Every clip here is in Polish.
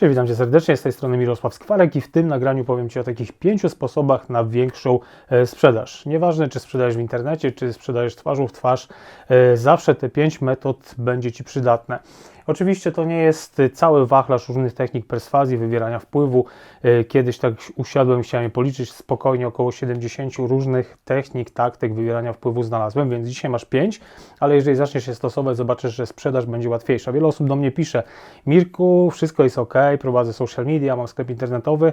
Cześć, witam Cię serdecznie, z tej strony Mirosław Skwarek i w tym nagraniu powiem Ci o takich pięciu sposobach na większą e, sprzedaż. Nieważne, czy sprzedajesz w internecie, czy sprzedajesz twarzą w twarz, e, zawsze te pięć metod będzie Ci przydatne. Oczywiście to nie jest cały wachlarz różnych technik perswazji, wywierania wpływu. E, Kiedyś tak usiadłem, chciałem je policzyć spokojnie, około 70 różnych technik, taktyk wywierania wpływu znalazłem, więc dzisiaj masz 5, ale jeżeli zaczniesz je stosować, zobaczysz, że sprzedaż będzie łatwiejsza. Wiele osób do mnie pisze, Mirku, wszystko jest ok, prowadzę social media, mam sklep internetowy,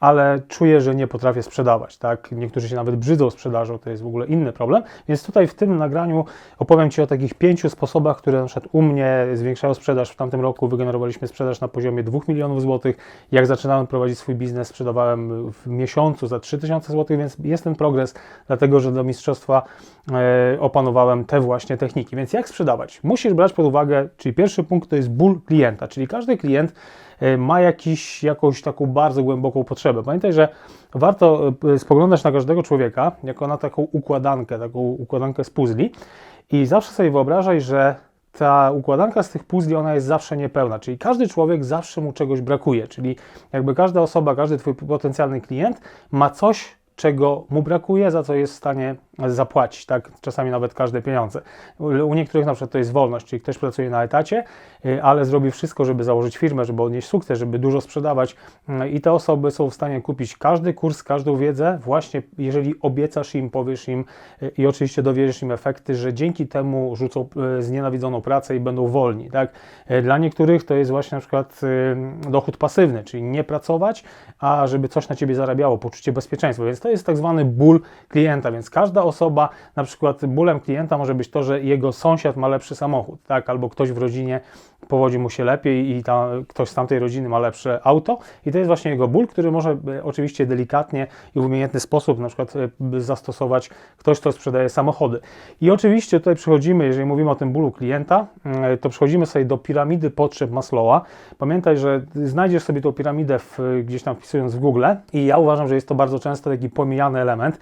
ale czuję, że nie potrafię sprzedawać, tak? Niektórzy się nawet brzydzą sprzedażą, to jest w ogóle inny problem, więc tutaj w tym nagraniu opowiem Ci o takich pięciu sposobach, które na przykład u mnie zwiększają sprzedaż. W tamtym roku wygenerowaliśmy sprzedaż na poziomie 2 milionów złotych. Jak zaczynałem prowadzić swój biznes, sprzedawałem w miesiącu za 3000 złotych, więc jest ten progres, dlatego że do mistrzostwa e, opanowałem te właśnie techniki. Więc jak sprzedawać? Musisz brać pod uwagę, czyli pierwszy punkt to jest ból klienta, czyli każdy klient ma jakiś, jakąś taką bardzo głęboką potrzebę. Pamiętaj, że warto e, spoglądać na każdego człowieka jako na taką układankę, taką układankę z puzli i zawsze sobie wyobrażaj, że ta układanka z tych puzli, ona jest zawsze niepełna, czyli każdy człowiek zawsze mu czegoś brakuje, czyli jakby każda osoba, każdy twój potencjalny klient ma coś, czego mu brakuje, za co jest w stanie zapłacić, tak? Czasami nawet każde pieniądze. U niektórych na przykład to jest wolność, czyli ktoś pracuje na etacie, y, ale zrobi wszystko, żeby założyć firmę, żeby odnieść sukces, żeby dużo sprzedawać y, i te osoby są w stanie kupić każdy kurs, każdą wiedzę, właśnie jeżeli obiecasz im, powiesz im y, i oczywiście dowierzysz im efekty, że dzięki temu rzucą znienawidzoną pracę i będą wolni, tak? Dla niektórych to jest właśnie na przykład dochód pasywny, czyli nie pracować, a żeby coś na Ciebie zarabiało, poczucie bezpieczeństwa, więc to jest tak zwany ból klienta, więc każda osoba, na przykład bólem klienta może być to, że jego sąsiad ma lepszy samochód, tak, albo ktoś w rodzinie powodzi mu się lepiej i ta, ktoś z tamtej rodziny ma lepsze auto i to jest właśnie jego ból, który może e, oczywiście delikatnie i w umiejętny sposób na przykład e, zastosować ktoś, kto sprzedaje samochody. I oczywiście tutaj przechodzimy, jeżeli mówimy o tym bólu klienta, e, to przechodzimy sobie do piramidy potrzeb Maslowa. Pamiętaj, że znajdziesz sobie tą piramidę w, gdzieś tam wpisując w Google i ja uważam, że jest to bardzo często taki pomijany element,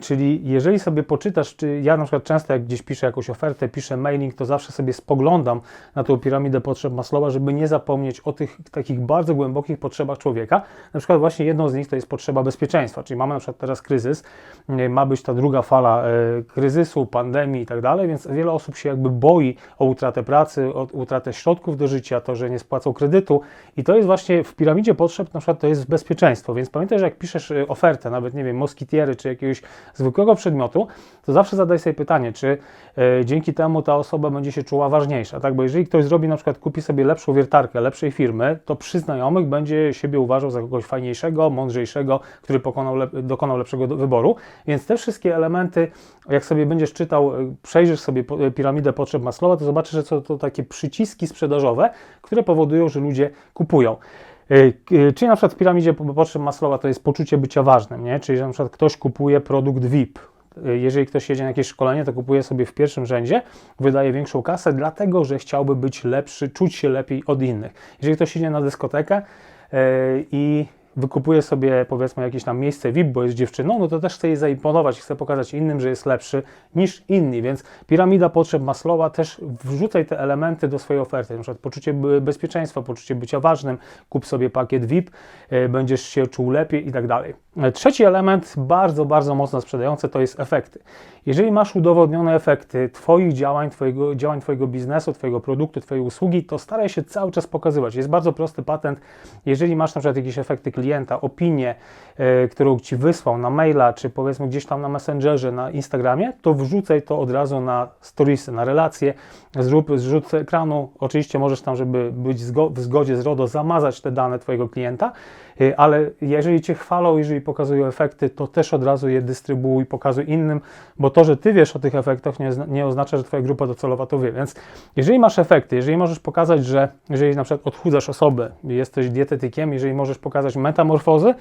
czyli jeżeli sobie poczytasz, czy ja na przykład często jak gdzieś piszę jakąś ofertę, piszę mailing, to zawsze sobie spoglądam na tą piramidę potrzeb Maslowa, żeby nie zapomnieć o tych takich bardzo głębokich potrzebach człowieka. Na przykład właśnie jedną z nich to jest potrzeba bezpieczeństwa, czyli mamy na przykład teraz kryzys, e, ma być ta druga fala e, kryzysu, pandemii i tak dalej, więc wiele osób się jakby boi o utratę pracy, o utratę środków do życia, to, że nie spłacą kredytu i to jest właśnie w piramidzie potrzeb na przykład to jest bezpieczeństwo, więc pamiętaj, że jak piszesz ofertę, nawet nie wiem, moskitiery czy jakiegoś zwykłego przedmiotu, to zawsze zadaj sobie pytanie, czy e, dzięki temu ta osoba będzie się czuła ważniejsza, tak? Bo jeżeli ktoś zrobi na przykład, kupi sobie lepszą wiertarkę lepszej firmy, to przy znajomych będzie siebie uważał za kogoś fajniejszego, mądrzejszego, który pokonał lep dokonał lepszego wyboru. Więc te wszystkie elementy, jak sobie będziesz czytał, e, przejrzysz sobie e, piramidę potrzeb Maslowa, to zobaczysz, że to, to takie przyciski sprzedażowe, które powodują, że ludzie kupują. Czyli na przykład w piramidzie potrzeb Maslowa to jest poczucie bycia ważnym, nie? czyli że na przykład ktoś kupuje produkt VIP. Jeżeli ktoś jedzie na jakieś szkolenie, to kupuje sobie w pierwszym rzędzie, wydaje większą kasę, dlatego że chciałby być lepszy, czuć się lepiej od innych. Jeżeli ktoś idzie na dyskotekę i wykupuje sobie powiedzmy jakieś tam miejsce VIP, bo jest dziewczyną, no to też chce jej zaimponować, chce pokazać innym, że jest lepszy niż inni, więc piramida potrzeb Maslowa też wrzucaj te elementy do swojej oferty, na przykład poczucie bezpieczeństwa, poczucie bycia ważnym, kup sobie pakiet VIP, e, będziesz się czuł lepiej i tak dalej. E, trzeci element, bardzo, bardzo mocno sprzedający, to jest efekty. Jeżeli masz udowodnione efekty Twoich działań, twojego, działań Twojego biznesu, Twojego produktu, Twojej usługi, to staraj się cały czas pokazywać. Jest bardzo prosty patent. Jeżeli masz na przykład jakieś efekty klienta, opinię, yy, którą Ci wysłał na maila, czy powiedzmy gdzieś tam na Messengerze, na Instagramie, to wrzucaj to od razu na storiesy, na relacje, zrób zrzut ekranu. Oczywiście możesz tam, żeby być w zgodzie z RODO, zamazać te dane Twojego klienta, ale jeżeli Cię chwalą, jeżeli pokazują efekty, to też od razu je dystrybuuj, pokazuj innym, bo to, że Ty wiesz o tych efektach, nie, nie oznacza, że Twoja grupa docelowa to wie. Więc jeżeli masz efekty, jeżeli możesz pokazać, że jeżeli na przykład odchudzasz osobę, jesteś dietetykiem, jeżeli możesz pokazać metamorfozy,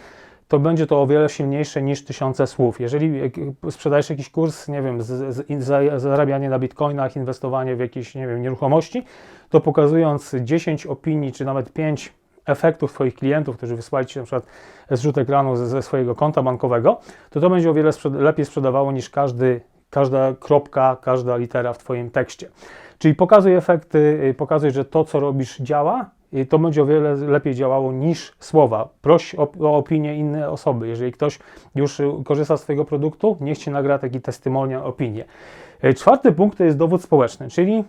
to będzie to o wiele silniejsze niż tysiące słów. Jeżeli sprzedajesz jakiś kurs, nie wiem, z, z, zarabianie na bitcoinach, inwestowanie w jakieś, nie wiem, nieruchomości, to pokazując 10 opinii, czy nawet 5 efektów Twoich klientów, którzy wysłali Ci na przykład zrzut ekranu ze, ze swojego konta bankowego, to to będzie o wiele sprzed lepiej sprzedawało niż każdy, każda kropka, każda litera w Twoim tekście. Czyli pokazuj efekty, y, pokazuj, że to, co robisz, działa y, to będzie o wiele lepiej działało niż słowa. Proś o, o opinię innej osoby. Jeżeli ktoś już y, korzysta z Twojego produktu, niech Ci nagra taki testimonial, opinię. Y, Czwarty punkt to jest dowód społeczny, czyli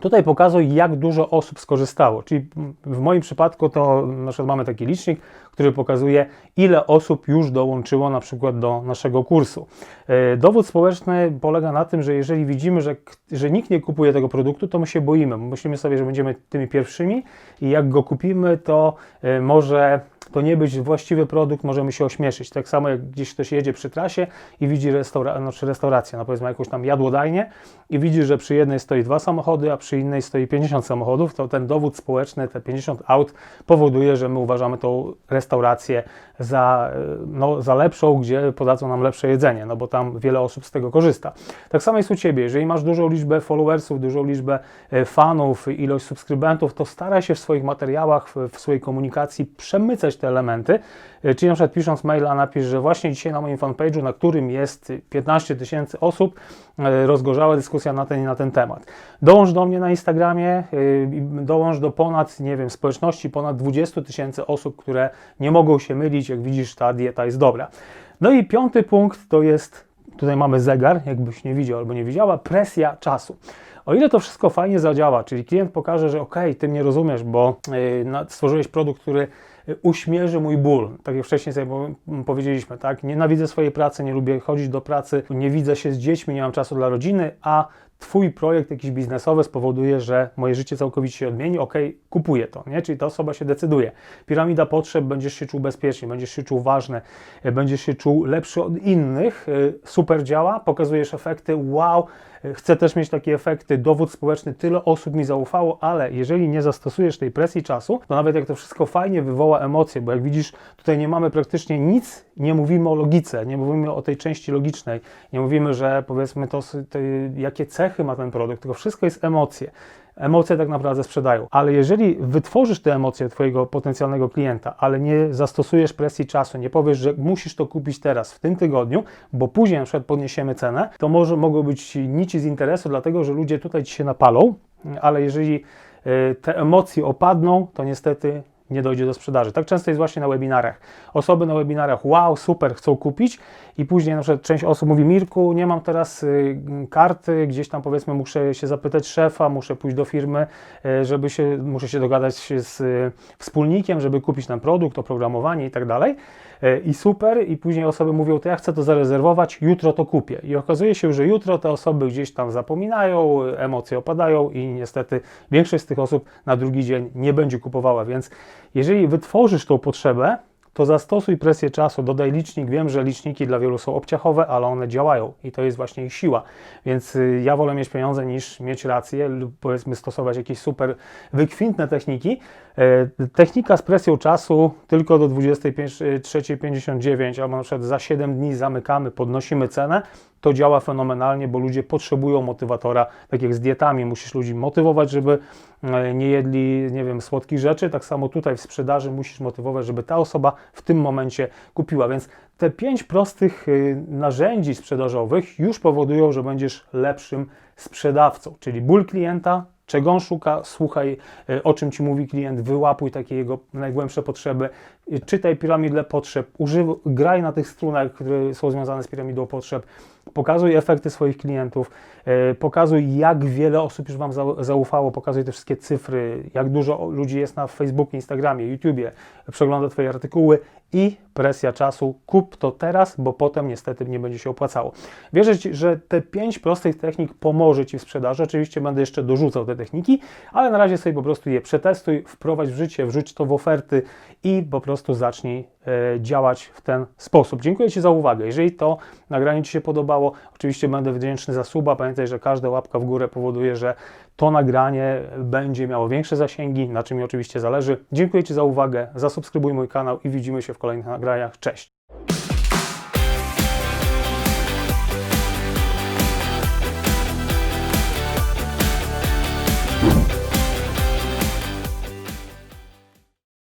Tutaj pokazuj, jak dużo osób skorzystało. Czyli w moim przypadku to na przykład mamy taki licznik, który pokazuje, ile osób już dołączyło na przykład do naszego kursu. E, Dowód społeczny polega na tym, że jeżeli widzimy, że, że nikt nie kupuje tego produktu, to my się boimy. Myślimy sobie, że będziemy tymi pierwszymi i jak go kupimy, to e, może to nie być właściwy produkt, możemy się ośmieszyć. Tak samo jak gdzieś ktoś jedzie przy trasie i widzi restaura znaczy restaurację, no powiedzmy jakąś tam jadłodajnię i widzi, że przy jednej stoi dwa samochody, a przy innej stoi 50 samochodów, to ten dowód społeczny, te 50 aut powoduje, że my uważamy tą restaurację za, e, no, za lepszą, gdzie podadzą nam lepsze jedzenie, no bo tam wiele osób z tego korzysta. Tak samo jest u Ciebie, jeżeli masz dużą liczbę followersów, dużą liczbę e, fanów, ilość subskrybentów, to staraj się w swoich materiałach, w swojej komunikacji przemycać te elementy, E, czyli na przykład pisząc maila napisz, że właśnie dzisiaj na moim fanpage'u, na którym jest 15 tysięcy osób, e, rozgorzała dyskusja na ten i na ten temat. Dołącz do mnie na Instagramie, e, dołącz do ponad, nie wiem, społeczności ponad 20 tysięcy osób, które nie mogą się mylić, jak widzisz, ta dieta jest dobra. No i piąty punkt to jest, tutaj mamy zegar, jakbyś nie widział albo nie widziała, presja czasu. O ile to wszystko fajnie zadziała, czyli klient pokaże, że ok, ty mnie rozumiesz, bo stworzyłeś produkt, który uśmierzy mój ból. Tak jak wcześniej sobie powiedzieliśmy, tak? Nienawidzę swojej pracy, nie lubię chodzić do pracy, nie widzę się z dziećmi, nie mam czasu dla rodziny, a Twój projekt jakiś biznesowy spowoduje, że moje życie całkowicie się odmieni, ok, kupuję to, nie? Czyli ta osoba się decyduje. Piramida potrzeb, będziesz się czuł bezpiecznie, będziesz się czuł ważny, e, będziesz się czuł lepszy od innych, e, super działa, pokazujesz efekty, wow, chcę też mieć takie efekty, dowód społeczny, tyle osób mi zaufało, ale jeżeli nie zastosujesz tej presji czasu, to nawet jak to wszystko fajnie wywoła emocje, bo jak widzisz, tutaj nie mamy praktycznie nic, nie mówimy o logice, nie mówimy o tej części logicznej, nie mówimy, że powiedzmy to, to jakie cechy ma ten produkt, tylko wszystko jest emocje. Emocje tak naprawdę sprzedają. Ale jeżeli wytworzysz te emocje Twojego potencjalnego klienta, ale nie zastosujesz presji czasu, nie powiesz, że musisz to kupić teraz, w tym tygodniu, bo później na przykład podniesiemy cenę, to może mogą być nici z interesu, dlatego że ludzie tutaj Ci się napalą, ale jeżeli y, te emocje opadną, to niestety nie dojdzie do sprzedaży. Tak często jest właśnie na webinarach. Osoby na webinarach, wow, super, chcą kupić i później na przykład część osób mówi, Mirku, nie mam teraz y, karty, gdzieś tam powiedzmy muszę się zapytać szefa, muszę pójść do firmy, y, żeby się, muszę się dogadać z y, wspólnikiem, żeby kupić ten produkt, oprogramowanie i tak dalej. I super, i później osoby mówią, to ja chcę to zarezerwować, jutro to kupię. I okazuje się, że jutro te osoby gdzieś tam zapominają, emocje opadają i niestety większość z tych osób na drugi dzień nie będzie kupowała, więc jeżeli wytworzysz tą potrzebę, to zastosuj presję czasu, dodaj licznik. Wiem, że liczniki dla wielu są obciachowe, ale one działają i to jest właśnie ich siła. Więc y, ja wolę mieć pieniądze niż mieć rację lub powiedzmy stosować jakieś super wykwintne techniki. E, Technika z presją czasu tylko do 23.59 albo na przykład za 7 dni zamykamy, podnosimy cenę. To działa fenomenalnie, bo ludzie potrzebują motywatora, tak jak z dietami. Musisz ludzi motywować, żeby e, nie jedli, nie wiem, słodkich rzeczy. Tak samo tutaj w sprzedaży musisz motywować, żeby ta osoba w tym momencie kupiła. Więc te pięć prostych y, narzędzi sprzedażowych już powodują, że będziesz lepszym sprzedawcą. Czyli ból klienta, czego on szuka, słuchaj, y, o czym ci mówi klient, wyłapuj takie jego najgłębsze potrzeby, czytaj piramidę potrzeb, używ, graj na tych strunach, które są związane z piramidą potrzeb, pokazuj efekty swoich klientów, e, pokazuj jak wiele osób już Wam zau- zaufało, pokazuj te wszystkie cyfry, jak dużo ludzi jest na Facebooku, Instagramie, YouTubie, przegląda Twoje artykuły i presja czasu, kup to teraz, bo potem niestety nie będzie się opłacało. Wierzę, że te pięć prostych technik pomoże Ci w sprzedaży. Oczywiście będę jeszcze dorzucał te techniki, ale na razie sobie po prostu je przetestuj, wprowadź w życie, wrzuć to w oferty i po prostu zacznij e, działać w ten sposób. Dziękuję Ci za uwagę. Jeżeli to nagranie Ci się podobało, oczywiście będę wdzięczny za suba. Pamiętaj, że każda łapka w górę powoduje, że to nagranie będzie miało większe zasięgi, na czym mi oczywiście zależy. Dziękuję Ci za uwagę, zasubskrybuj mój kanał i widzimy się w kolejnych nagraniach. Cześć!